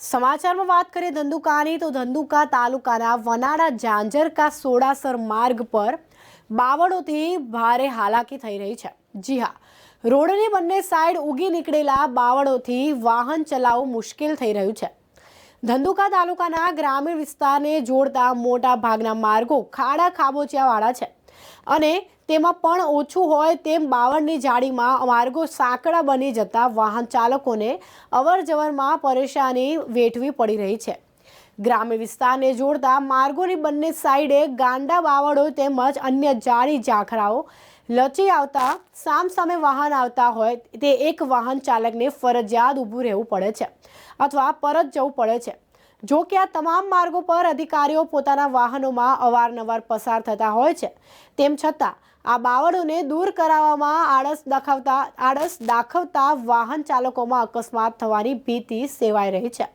સમાચારમાં વાત કરીએ ધંધુકાની, તો ધંધુકા તાલુકાના વનાડા ઝાંઝરકા સોડાસર માર્ગ પર બાવળોથી ભારે હાલાકી થઈ રહી છે. જી હા, રોડની બંને સાઈડ ઉગી નીકળેલા બાવળોથી વાહન ચલાવવું મુશ્કેલ થઈ રહ્યું છે. ધંધુકા તાલુકાના ગ્રામીણ વિસ્તારને જોડતા મોટા ભાગના માર્ગો ખાડા ખાબોચિયાવાળા છે. અને તેમાં પણ ઓછું હોય તેમ બાવળની જાળીમાં માર્ગો સાંકડા બની જતા વાહન ચાલકોને અવરજવરમાં પરેશાની વેઠવી પડી રહી છે. ગ્રામ્ય વિસ્તારને જોડતા માર્ગોની બંને સાઈડે ગાંડા બાવળો તેમજ અન્ય જાળી ઝાખરાઓ લચી આવતા સામ સામે વાહન આવતા હોય તે એક વાહન ચાલકને ફરજિયાત ઊભું રહેવું પડે છે અથવા પરત જવું પડે છે. જો કે આ તમામ માર્ગો પર અધિકારીઓ પોતાના વાહનોમાં અવારનવાર પસાર થતા હોય છે. તેમ છતાં, આ બાવળોને દૂર કરાવવામાં આળસ દાખવતા આળસ દાખવતા વાહન ચાલકોમાં અકસ્માત થવાની ભીતિ સેવાઈ રહી છે.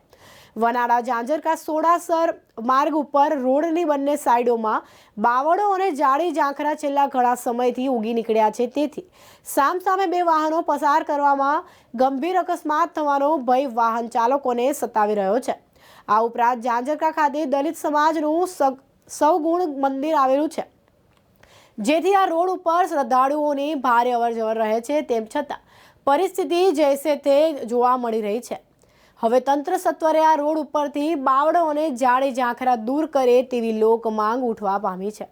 વનાળા, ઝાંઝરકા, સોડાસર માર્ગ ઉપર રોડની બંને સાઈડોમાં બાવળો અને જાડી ઝાંખરા છેલ્લા ઘણા સમયથી ઉગી નીકળ્યા છે. તેથી, સામસામે બે વાહનો પસાર કરવામાં ગંભીર અકસ્માત થવાનો ભય વાહન ચાલકોને સતાવી રહ્યો છે. આ ઉપરાંત ઝાંઝરકા ખાતે દલિત સમાજનું સગ- સૌગુણ મંદિર આવેલું છે. જેથી આ રોડ ઉપર શ્રદ્ધાળુઓની ભારે અવરજવર રહે છે, તેમ છતાં પરિસ્થિતિ જૈસે તે જોવા મળી રહી છે. હવે તંત્ર સત્વરે આ રોડ ઉપરથી બાવળો અને જાળી ઝાંખરા દૂર કરે તેવી લોક માંગ ઉઠવા પામી છે.